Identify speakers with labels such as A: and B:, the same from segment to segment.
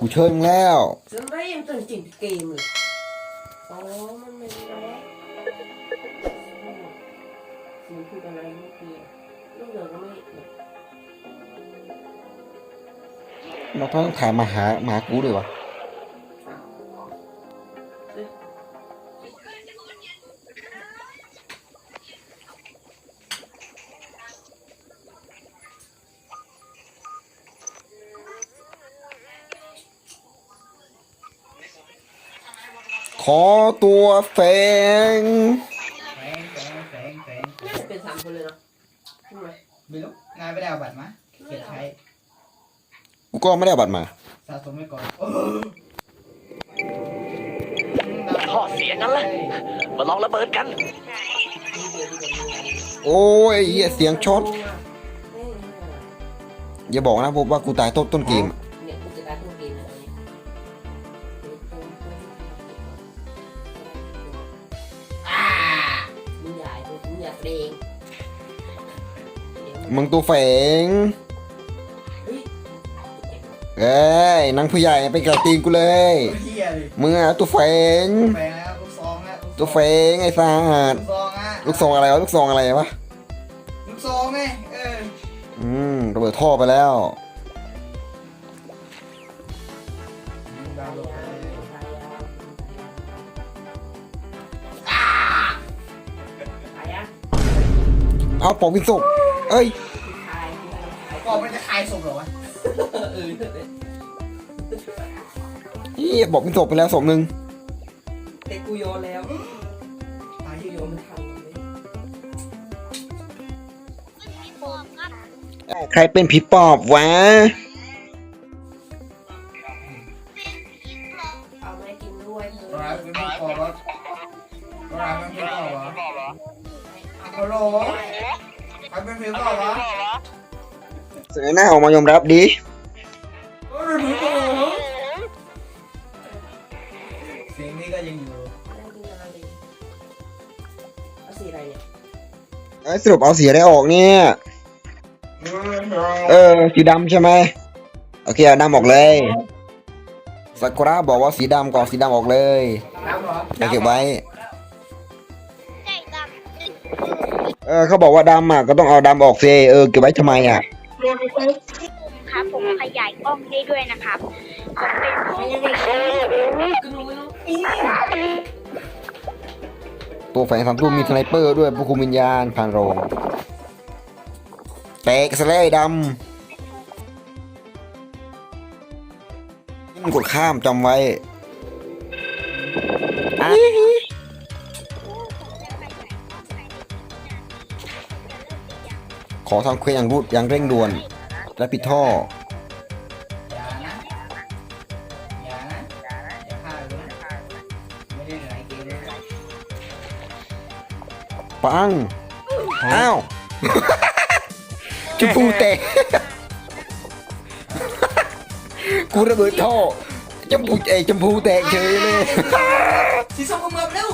A: กูเชิญมึงแล้ว
B: ฉันไม่ยังจนจริงเกมเลยอ๋อมันไม่ได้สีพูดอะไรเมื่อกี้ลูกเหลือก็ไม่
A: เราต้องถ่ายมาหามาหากูด้วยวะ ขอตัวแฝง
C: แฝงแฝงแฝงแฝง
B: น่าจะเป็นสามคนเลยเนาะไม
C: ไม่รู้นายไม่ได้เอาบัตรมาเก็บใช้
A: กูก็ไม่ได้เอาบัตรมา
C: สะสมไว้ก่อน
D: ท่อเสียงั้นเลยมาลองระเบิดกัน
A: โอ้ยเหี้ยเสียงช็อตอย่าบอกนะผมว่ากูตายต้นต้นเกม
B: เนี่ยกูจะ มึง
A: ตัวแฝง
B: เฮ้ย
A: เอ้ยนางผู้ใหญ่ไปกระตีนกูเลย
C: เฮียเลย
A: มึงอะตัวแฝง
C: แฝงแล้วลูกซองนะ
A: ตัวแฝงไอ้สัต
C: ลู
A: ว์
C: กซองอะ
A: ลูกซองอะไรวะลูกซองอะไรวะ
C: ลูกซองไงเออ
A: อืมระเบิดท่อไปแล้ว
C: ดาวน์โหลดไปเลย
B: ขายอะ
A: เอาปอกพินศพ เอ้ย
B: ขายขาย
C: ก่อนมันจะคลายศพเหรอวะ
B: เออ
A: เฮียบอกพินศพไปแล้วศพหนึ่ง
B: แต่กูโยนแล้ว
C: ตาย
B: กู
C: ที่
B: โย
C: โย
B: น
C: น
B: มันทันเลย
A: ใครเป็นผีปอบวะ
C: ใครเป็นผีปอวะ
A: เสนอหน้าออกมายอมรับดิ
C: เฮ้ยผีปอบเหรอเสียงนี้ก็ยังอยู่
B: นั่งกินอะไรเลยเอาสีอะไรเนี่ย
A: ไอ้ยสรุปเอาสีอะไรออกเนี่ย เออสีดำใช่ไหมโอเคเอาดำออกเลยซากุระบอกว่าสีดำก่อนสีดำออกเลย
C: น้ำเหรอ
A: เก็บไว้ เออเขาบอกว่าดำอะก็ต้องเอาดำออกเซเออเก็บไว้ทำไมอะ
E: ครับผมขยายกล้องได้ด้วยนะครับผมเป็นผู้
B: กูรู้ไม่รู้
A: ตัวแฝงสามตัวมีสไนเปอร์ด้วยผู้คุมวิญญาณผ่านโรงแตกสไลด์ดำมันกดข้ามจำไว้ ขอทำเควสอย่างรูดอย่างเร่งด่วน และปิดท่อ
C: อย่านะอย่านะอย่าฆ่าเลยนะไม่ได้หลายเกมเลยนะ
A: ปัง อ้าวชมพูแตกกูระเบิดท่อจมพูเอยจมพูแตกเฉยเลย
C: สีส้มก็เมือบเร็ว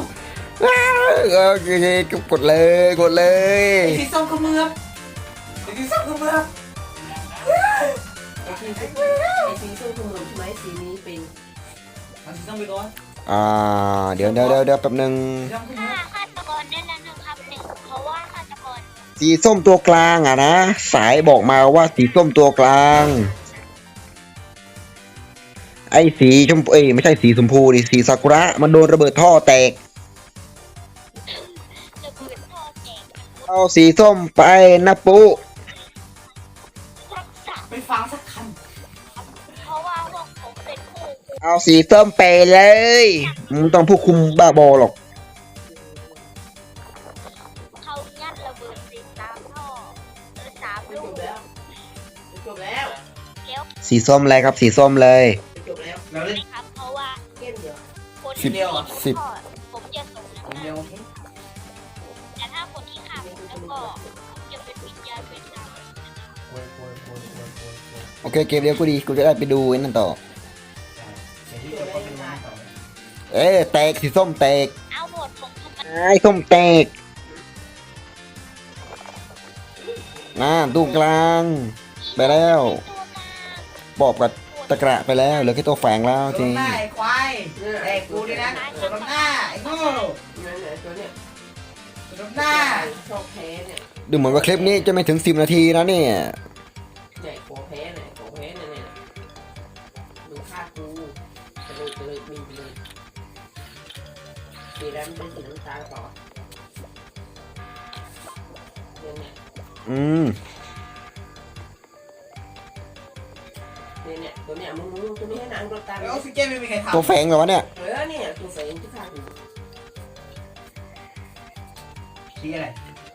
A: อ้าวเออโอเคกดเลยกดเลย
C: สีส้มก็เมือบ สีส้มก็เมือบ
B: ไอสีไอสีส้มขมือใช่ไหมสีนี้เป็น
C: เอาสีส้มไปก่อน
A: อ่าเดี๋ยวเดี๋ยวเดี๋ยวเดี๋ยวแป๊บนึง
C: สีส้มก็เมือบ
E: ฆาตกรได้แล้วนะครับหนึ่งเพราะว่าฆาตกร
A: สีส้มตัวกลางอะนะ สายบอกมาว่าสีส้มตัวกลาง ไอ้สีชมพูเอ้ยไม่ใช่สีชมพูดิสีซากุระ มันโดนระเบิดท่อแตก
E: จะเปิดท่อแจก
A: เอาสีส้มไปนะปุ
E: รักษา
C: ไป ฟังสักค
E: เพราะว่าพวกผมเป็นผู้
A: เอาสีส้มไปเลยมึงต้องผู้คุมบ้าบอหรอก
E: เขายัดระเบิดติดตามท่อเออสาม
B: จ
E: ลู
B: บ
E: ก
B: แล้วจบแล้ว
E: แล้ว
A: สีส้มเลยครับ สีส้มเลย
B: จบแล้วำ
C: เราเล่น
E: นะครับ เพราะว่า
B: เกมเดียว
E: คน
A: สิบ
E: ที่
A: สิบ
E: ท่อผมจะส่งน้ำ
C: ผม
E: ห
C: เดี
E: นั
C: ยว
E: กแต่ถ้าคนที่ฆ่าผมแล้วก็ผมจะเป็นวิญญาณเป็นดาว
C: โวยโวยโวยโวยโวยโวย
A: โอเคเกมเดียวก็ดีกูจะได้ไปดูไอ้นั่นต่อ
C: เสียงที่จบก็เป็นงานต่อ
A: เอ้ยแตกสีส้มแตก
E: เอาหมดผมทำไม
A: ไอ้ส้มแตกน่าตู้กลาง ไปแล้ว
E: ตัวมา
A: บอบกับแตะกระไปแล้วเหลือแค่ตัวแฝงแล้ว
C: โด
A: จริ
C: น
A: ง
C: หน้าไอ้ควายไอ้กูนี่นะโดนหน้าไอ้โง่
B: นั่นแหละตัวเนี้ย
C: โดนหน้า
B: ชอบแพ้เนี่ย
A: ดูเหมือนว่าคลิปนี้จะไม่ถึง 10 นาทีนะเนี่ย
B: เนี่ยโกแพ้เนี่ยโกแพ้เนี่ยเนี่ยดูฆ่ากูไปเลยไปเลยบินไปเลยสีดำเป็นสีน้ำตาลต่อเนี่ยเนี่ย
A: อืม
B: เนี่ยเนี่ยตัวเนี่ยมึงมึงตัวนี้ให้นางรถตาม
C: ไอ้ออกซิเจนไม่มีใครทำ
A: ตัวแฝงเหรอวะเนี่ย
B: เออเนี่ยตัวเฟงที่ฆ่ากู
C: ชี้อะไร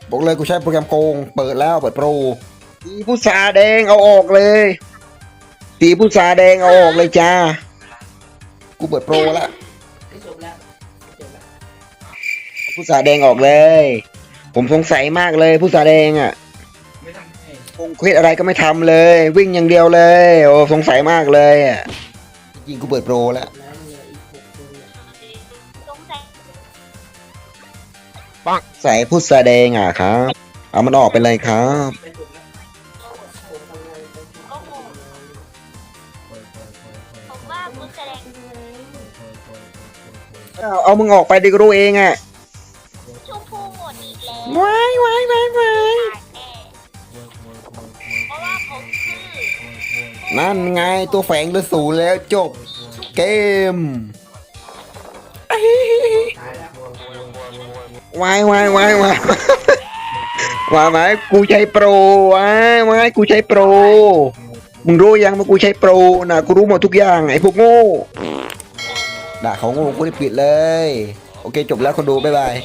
A: บอกเลยกูใช้โปรแกรมโกง เปิดแล้วเปิดโปรสีผู้สาแดงเอาออกเลยสีผู้สาแดงเอาออกเลยจ้า กูเปิดโปรแล้ว
B: ไม่จบแล้วจบแล้ว
A: ผู้สาแดงออกเลย ผมสงสัยมากเลยผู้สาแดงอะ
C: ไม่ทำเอ้ย
A: คงเควสอะไรก็ไม่ทำเลย วิ่งอย่างเดียวเลย โอ้สงสัยมากเลยอะจริงๆกูเปิดโปรแล้ว ใส่ผู้แสดงอะครับ เอามันออกไปเลยครับ
B: ไปจบแล้วผมทำงานไปทุก
E: ก็คงผมว่าผู้แสดง
A: เอาเอามึงออกไปดิกูรู้เองอะ
E: ชมพูหมดอีกแล้ว
A: ว้ายว้ายว้ายว้าย
E: ขาดแน่เพราะว่าผมคือ
A: นั่นไงตัวแฝงเหลือศูนย์แล้วจบ เกม
B: ตายแล้ว
A: วายวายวายวายวายวายกูใช้โปรวายวายกูใช้โปร มึงรู้ยังว่ากูใช้โปรนะกูรู้หมดทุกอย่างไอ้พวกโง่ด่าเขาโง่กูได้ผิดเลย โอเคจบแล้วคนดูบ๊ายบาย